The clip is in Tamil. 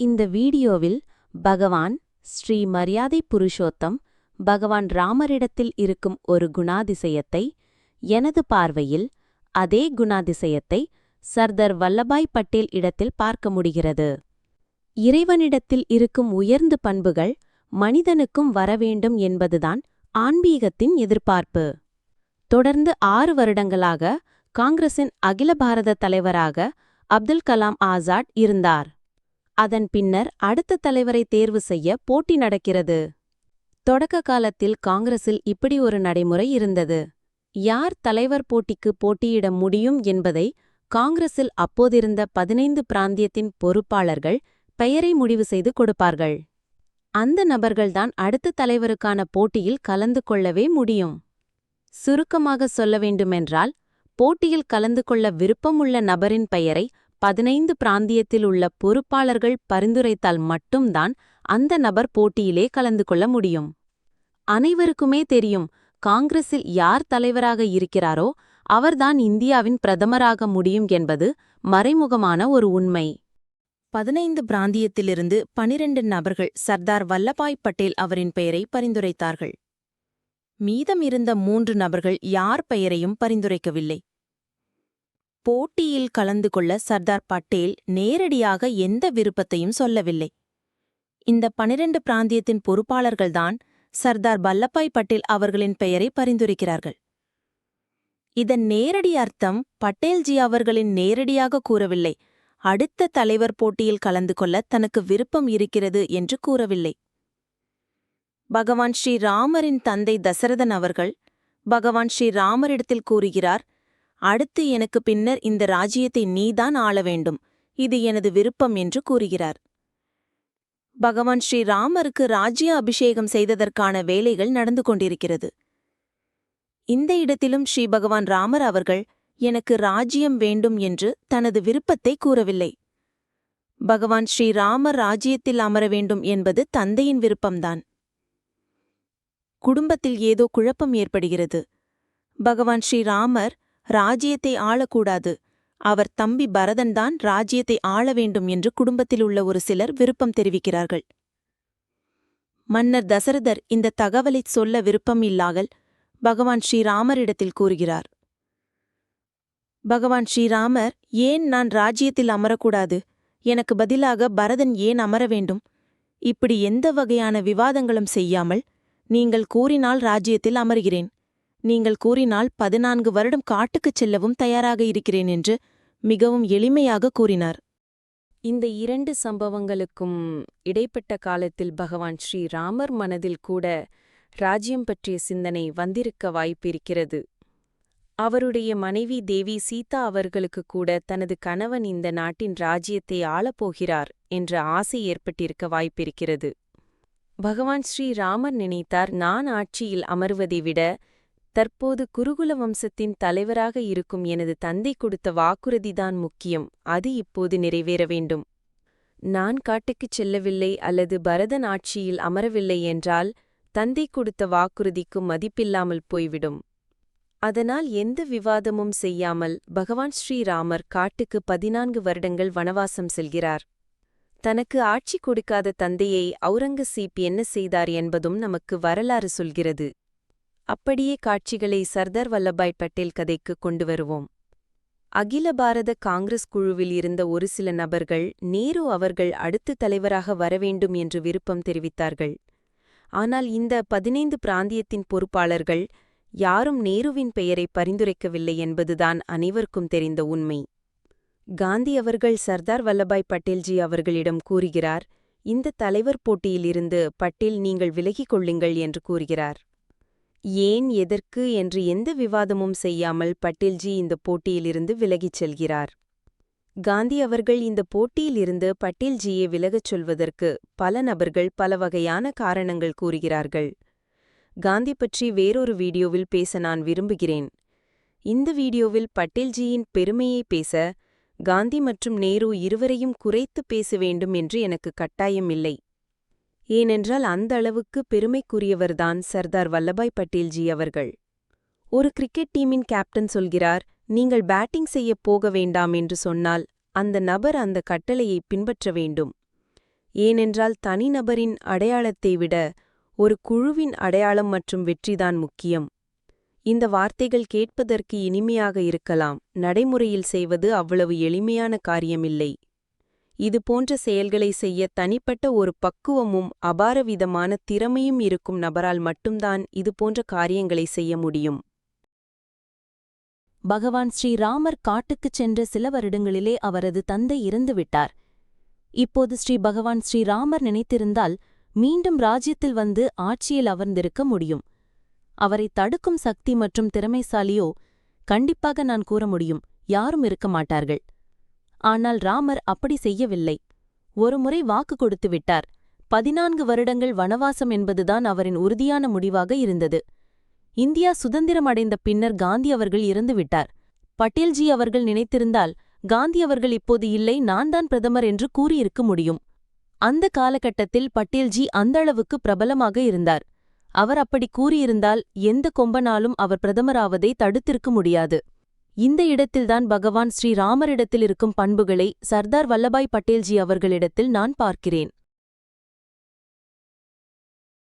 இந்த வீடியோவில் பகவான் ஸ்ரீ மரியாதை புருஷோத்தம் பகவான் ராமரிடத்தில் இருக்கும் ஒரு குணாதிசயத்தை எனது பார்வையில் அதே குணாதிசயத்தை சர்தார் வல்லபாய் பட்டேல் இடத்தில் பார்க்க முடிகிறது. இறைவனிடத்தில் இருக்கும் உயர்ந்த பண்புகள் மனிதனுக்கும் வரவேண்டும் என்பதுதான் ஆன்மீகத்தின் எதிர்பார்ப்பு. தொடர்ந்து ஆறு வருடங்களாக காங்கிரசின் அகில பாரத தலைவராக அப்துல் கலாம் ஆசாட் இருந்தார். அதன் பின்னர் அடுத்த தலைவரை தேர்வு செய்ய போட்டி நடக்கிறது. தொடக்க காலத்தில் காங்கிரஸில் இப்படி ஒரு நடைமுறை இருந்தது. யார் தலைவர் போட்டிக்கு போட்டியிட முடியும் என்பதை காங்கிரஸில் அப்போதிருந்த பதினைந்து பிராந்தியத்தின் பொறுப்பாளர்கள் பெயரை முடிவு செய்து கொடுப்பார்கள். அந்த நபர்கள்தான் அடுத்த தலைவருக்கான போட்டியில் கலந்து கொள்ளவே முடியும். சுருக்கமாக சொல்ல வேண்டுமென்றால் போட்டியில் கலந்து கொள்ள விருப்பமுள்ள நபரின் பெயரை பதினைந்து பிராந்தியத்தில் உள்ள பொறுப்பாளர்கள் பரிந்துரைத்தால் மட்டும்தான் அந்த நபர் போட்டியிலே கலந்து கொள்ள முடியும். அனைவருக்குமே தெரியும் காங்கிரஸில் யார் தலைவராக இருக்கிறாரோ அவர்தான் இந்தியாவின் பிரதமராக முடியும் என்பது மறைமுகமான ஒரு உண்மை. பதினைந்து பிராந்தியத்திலிருந்து பனிரெண்டு நபர்கள் சர்தார் வல்லபாய் பட்டேல் அவரின் பெயரை பரிந்துரைத்தார்கள். மீதம் இருந்த மூன்று நபர்கள் யார் பெயரையும் பரிந்துரைக்கவில்லை. போட்டியில் கலந்து கொள்ள சர்தார் பட்டேல் நேரடியாக எந்த விருப்பத்தையும் சொல்லவில்லை. இந்த பனிரெண்டு பிராந்தியத்தின் பொறுப்பாளர்கள்தான் சர்தார் வல்லபாய் பட்டேல் அவர்களின் பெயரை பரிந்துரைக்கிறார்கள். இதன் நேரடி அர்த்தம் பட்டேல்ஜி அவர்களின் நேரடியாக கூறவில்லை. அடுத்த தலைவர் போட்டியில் கலந்து கொள்ள தனக்கு விருப்பம் இருக்கிறது என்று கூறவில்லை. பகவான் ஸ்ரீ ராமரின் தந்தை தசரதன் அவர்கள் பகவான் ஸ்ரீ ராமரிடத்தில் கூறுகிறார் அடுத்து எனக்கு பின்னர் இந்த ராஜ்யத்தை நீதான் ஆள வேண்டும். இது எனது விருப்பம் என்று கூறுகிறார். பகவான் ஸ்ரீராமருக்கு ராஜ்ய அபிஷேகம் செய்ததற்கான வேலைகள் நடந்து கொண்டிருக்கிறது. இந்த இடத்திலும் ஸ்ரீ பகவான் ராமர் அவர்கள் எனக்கு ராஜ்யம் வேண்டும் என்று தனது விருப்பத்தை கூறவில்லை. பகவான் ஸ்ரீராமர் ராஜ்யத்தில் அமர வேண்டும் என்பது தந்தையின் விருப்பம்தான். குடும்பத்தில் ஏதோ குழப்பம் ஏற்படுகிறது. பகவான் ஸ்ரீராமர் ராஜ்யத்தை ஆளக்கூடாது. அவர் தம்பி பரதன்தான் ராஜ்யத்தை ஆள வேண்டும் என்று குடும்பத்தில் உள்ள ஒரு சிலர் விருப்பம் தெரிவிக்கிறார்கள். மன்னர் தசரதர் இந்த தகவலைச் சொல்ல விருப்பம் இல்லாமல் பகவான் ஸ்ரீராமரிடத்தில் கூறுகிறார். பகவான் ஸ்ரீராமர் ஏன் நான் ராஜ்யத்தில் அமரக்கூடாது? எனக்கு பதிலாக பரதன் ஏன் அமர வேண்டும்? இப்படி எந்த வகையான விவாதங்களும் செய்யாமல் நீங்கள் கூறினால் ராஜ்யத்தில் அமர்கிறேன். நீங்கள் கூறினால் பதினான்கு வருடம் காட்டுக்குச் செல்லவும் தயாராக இருக்கிறேன் என்று மிகவும் எளிமையாக கூறினார். இந்த இரண்டு சம்பவங்களுக்கும் இடைப்பட்ட காலத்தில் பகவான் ஸ்ரீராமர் மனதில் கூட ராஜ்யம் பற்றிய சிந்தனை வந்திருக்க வாய்ப்பிருக்கிறது. அவருடைய மனைவி தேவி சீதா அவர்களுக்கு கூட தனது கணவன் இந்த நாட்டின் ராஜ்யத்தை ஆளப்போகிறார் என்ற ஆசை ஏற்பட்டிருக்க வாய்ப்பிருக்கிறது. பகவான் ஸ்ரீ ராமர் நினைத்தார் நான் ஆட்சியில் அமர்வதை விட தற்போது குருகுல வம்சத்தின் தலைவராக இருக்கும் எனது தந்தை கொடுத்த வாக்குறுதிதான் முக்கியம் அது இப்போது நிறைவேற வேண்டும். நான் காட்டுக்குச் செல்லவில்லை அல்லது பரதன் ஆட்சியில் அமரவில்லை என்றால் தந்தை கொடுத்த வாக்குறுதிக்கு மதிப்பில்லாமல் போய்விடும். அதனால் எந்த விவாதமும் செய்யாமல் பகவான் ஸ்ரீராமர் காட்டுக்கு பதினான்கு வருடங்கள் வனவாசம் செல்கிறார். தனக்கு ஆட்சி கொடுக்காத தந்தையை அவுரங்கசீப் என்ன செய்தார் என்பதும் நமக்கு வரலாறு சொல்கிறது. அப்படியே காட்சிகளை சர்தார் வல்லபாய் பட்டேல் கதைக்கு கொண்டு வருவோம். அகில பாரத காங்கிரஸ் குழுவில் இருந்த ஒரு சில நபர்கள் நேரு அவர்கள் அடுத்த தலைவராக வரவேண்டும் என்று விருப்பம் தெரிவித்தார்கள். ஆனால் இந்த பதினைந்து பிராந்தியத்தின் பொறுப்பாளர்கள் யாரும் நேருவின் பெயரை பரிந்துரைக்கவில்லை என்பதுதான் அனைவருக்கும் தெரிந்த உண்மை. காந்தி அவர்கள் சர்தார் வல்லபாய் பட்டேல்ஜி அவர்களிடம் கூறுகிறார் இந்த தலைவர் போட்டியிலிருந்து பட்டேல் நீங்கள் விலகிக் கொள்ளுங்கள் என்று கூறுகிறார். ஏன் எதற்கு என்று எந்த விவாதமும் செய்யாமல் பட்டேல்ஜி இந்த போட்டியிலிருந்து விலகிச் செல்கிறார். காந்தி அவர்கள் இந்த போட்டியிலிருந்து பட்டேல்ஜியை விலகச் சொல்வதற்கு பல நபர்கள் பல வகையான காரணங்கள் கூறுகிறார்கள். காந்தி பற்றி வேறொரு வீடியோவில் பேச நான் விரும்புகிறேன். இந்த வீடியோவில் பட்டேல்ஜியின் பெருமையை பேச காந்தி மற்றும் நேரு இருவரையும் குறைத்து பேச வேண்டும் என்று எனக்கு கட்டாயமில்லை. ஏனென்றால் அந்த அளவுக்கு பெருமைக்குரியவர்தான் சர்தார் வல்லபாய் பட்டேல்ஜி அவர்கள். ஒரு கிரிக்கெட் டீமின் கேப்டன் சொல்கிறார் நீங்கள் பேட்டிங் செய்யப் போக வேண்டாம் என்று சொன்னால் அந்த நபர் அந்த கட்டளையை பின்பற்ற வேண்டும். ஏனென்றால் தனிநபரின் அடையாளத்தை விட ஒரு குழுவின் அடையாளம் மற்றும் வெற்றிதான் முக்கியம். இந்த வார்த்தைகள் கேட்பதற்கு இனிமையாக இருக்கலாம் நடைமுறையில் செய்வது அவ்வளவு எளிமையான காரியமில்லை. இது போன்ற செயல்களை செய்ய தனிப்பட்ட ஒரு பக்குவமும் அபாரவிதமான திறமையும் இருக்கும் நபரால் மட்டும்தான் இது போன்ற காரியங்களை செய்ய முடியும். பகவான் ஸ்ரீராமர் காட்டுக்குச் சென்ற சில வருடங்களிலே அவரது தந்தை இறந்துவிட்டார். இப்போது ஸ்ரீ பகவான் ஸ்ரீராமர் நினைத்திருந்தால் மீண்டும் ராஜ்யத்தில் வந்து ஆட்சியில் அமர்ந்திருக்க முடியும். அவரை தடுக்கும் சக்தி மற்றும் திறமைசாலியோ கண்டிப்பாக நான் கூற முடியும். யாரும் இருக்க மாட்டார்கள். ஆனால் ராமர் அப்படி செய்யவில்லை. ஒருமுறை வாக்கு கொடுத்து விட்டார். பதினான்கு வருடங்கள் வனவாசம் என்பதுதான் அவரின் உறுதியான முடிவாக இருந்தது. இந்தியா சுதந்திரம் அடைந்த பின்னர் காந்தி அவர்கள் இறந்துவிட்டார் பட்டேல்ஜி அவர்கள் நினைத்திருந்தால் காந்தி அவர்கள் இப்போது இல்லை நான் தான் பிரதமர் என்று கூறியிருக்க முடியும். அந்த காலகட்டத்தில் பட்டேல்ஜி அந்த அளவுக்கு பிரபலமாக இருந்தார். அவர் அப்படி கூறியிருந்தால் எந்த கொம்பனாலும் அவர் பிரதமராவதை தடுத்திருக்க முடியாது. இந்த இடத்தில்தான் பகவான் ஸ்ரீராமரிடத்தில் இருக்கும் பண்புகளை சர்தார் வல்லபாய் பட்டேல்ஜி அவர்களிடத்தில் நான் பார்க்கிறேன்.